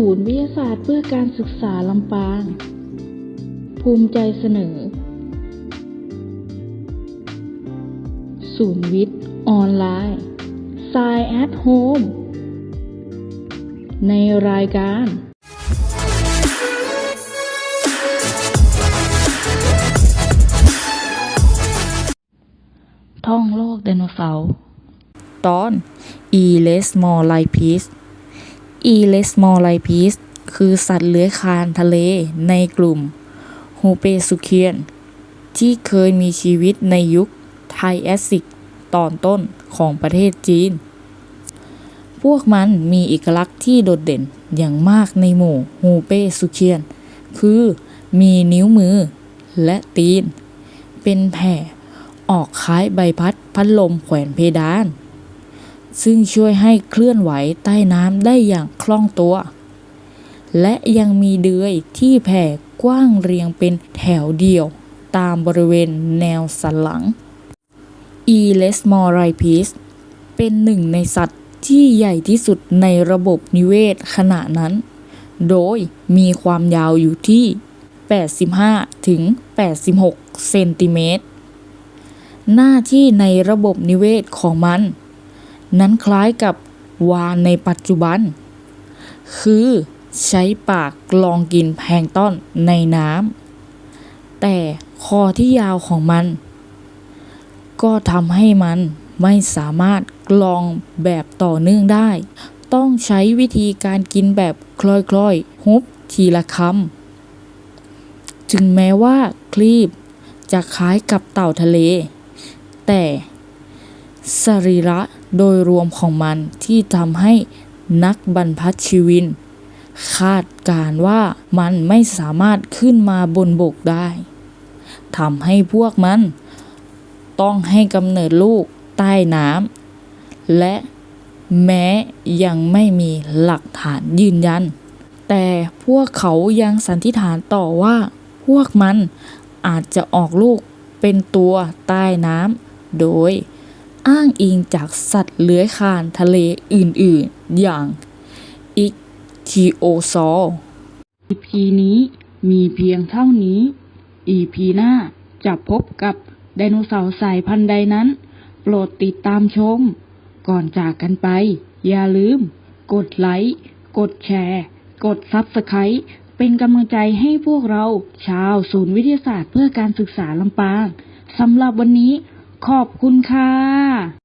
ศูนย์วิทยาศาสตร์เพื่อการศึกษาลำปาง ภูมิใจเสนอ ศูนย์วิทย์ออนไลน์ s i at Home ในรายการท่องโลกไดโนเสาร์ ตอน e l e s m o r l i p i s e l e s m o r l i p i s คือสัตว์เลื้อยคลานทะเลในกลุ่ม h o p e s u c h i a n ที่เคยมีชีวิตในยุคไทแอสซิกตอนต้นของประเทศจีน พวกมันมีเอกลักษณ์ที่โดดเด่นอย่างมากในหมู่ h o p e s u c h i a n คือมีนิ้วมือและตีน เป็นแผ่ออกคล้ายใบพัดพัดลมแขวนเพดาน ซึ่งช่วยให้เคลื่อนไหวใต้น้ำได้อย่างคล่องตัว และยังมีเดือยที่แผ่กว้างเรียงเป็นแถวเดียว ตามบริเวณแนวสันหลัง e l e s m o r i p i s เป็นหนึ่งในสัตว์ที่ใหญ่ที่สุดในระบบนิเวศขณะนั้น โดยมีความยาวอยู่ที่ 85 ถึง 86 เซนติเมตร หน้าที่ในระบบนิเวศของมัน นั้นคล้ายกับวาในปัจจุบัน คือใช้ปากกลองกินแพลงต้อนในน้ำแต่คอที่ยาวของมัน ก็ทำให้มันไม่สามารถกลองแบบต่อเนื่องได้ ต้องใช้วิธีการกินแบบคล้อยๆฮุบทีละคำถึงแม้ว่าคลีบจะคล้ายกับเต่าทะเล แต่สรีระ โดยรวมของมันที่ทำให้นักบรรพชีวิน คาดการณ์ว่ามันไม่สามารถขึ้นมาบนบกได้ทำให้พวกมัน ต้องให้กำเนิดลูกใต้น้ำและแม้ยังไม่มีหลักฐานยืนยัน แต่พวกเขายังสันนิษฐานต่อว่า พวกมันอาจจะออกลูกเป็นตัวใต้น้ำโดย อ้างอิงจากสัตว์เลื้อยคลานทะเลอื่นๆ อย่างอิกทีโอซอ EP นี้มีเพียงเท่านี้ EP หน้าจะพบกับไดโนเสาร์สายพันธุ์ใดนั้น โปรดติดตามชม ก่อนจากกันไป อย่าลืม กดไลค์ กดแชร์ กดซับสไครต์เป็นกำลังใจให้พวกเรา ชาวศูนย์วิทยาศาสตร์เพื่อการศึกษาลำปางสำหรับวันนี้ ขอบคุณค่ะ